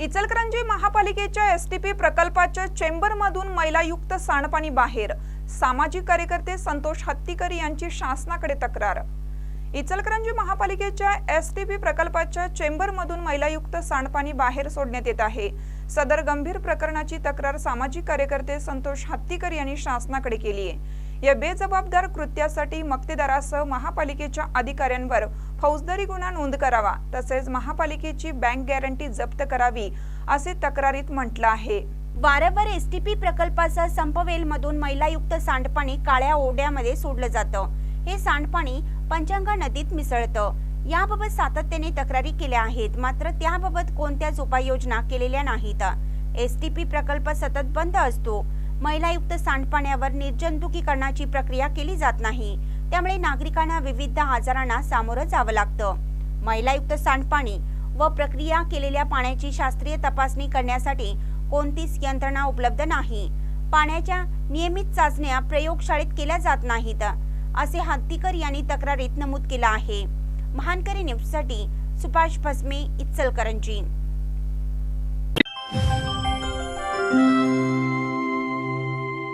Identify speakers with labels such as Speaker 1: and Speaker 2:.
Speaker 1: इचलकरंजी महापालिकेच्या S T P प्रकल्पाच्या चेंबरमधून मैलायुक्त सांडपाणी बाहेर. सामाजिक कार्यकर्ते संतोष हत्तीकर यांची शासनाकडे तक्रार. इचलकरंजी महापालिकेच्या एस टी पी प्रकल्पाच्या चेंबरमधून मैलायुक्त सांडपाणी बाहेर सोडण्यात येत आहे. सदर गंभीर प्रकरणाची तक्रार सामाजिक कार्यकर्ते संतोष हत्तीकर यांनी शासनाकडे केली आहे या बेजबाबदार कृत्यासाठी मक्तेदारासह महापालिकेच्या अधिकाऱ्यांवर फौजदारी गुन्हा नोंद करावा तसेच महापालिकेची बँक गॅरंटी जप्त करावी असे तक्रारीत म्हटलं आहे.
Speaker 2: वारंवार एस टी पी प्रकल्पाचा संपवेलमधून मैलायुक्त सांडपाणी काळ्या ओढ्यामध्ये सोडलं जातं. हे सांडपाणी पंचगंगा नदीत मिसळतं. याबाबत सातत्याने तक्रारी केल्या आहेत मात्र त्याबाबत कोणत्याच उपाययोजना केलेल्या नाहीत. एस टी पी प्रकल्प सतत बंद असतो. मैलायुक्त सांडपाण्यावर निर्जंतुकीकरणाची प्रक्रिया केली जात नाही. त्यामुळे नागरिकांना विविध आजारांना सामोरं जावं लागतं. मैलायुक्त सांडपाणी व प्रक्रिया केलेल्या पाण्याची शास्त्रीय तपासणी करण्यासाठी कोणतीच यंत्रणा उपलब्ध नाही? पाण्याच्या नियमित चाचण्या प्रयोगशाळेत केल्या जात नाहीत असे हत्तीकर यांनी तक्रारीत नमूद केलं आहे. महानकरी न्यूजसाठी सुभाष भस्मे इचलकरंजी.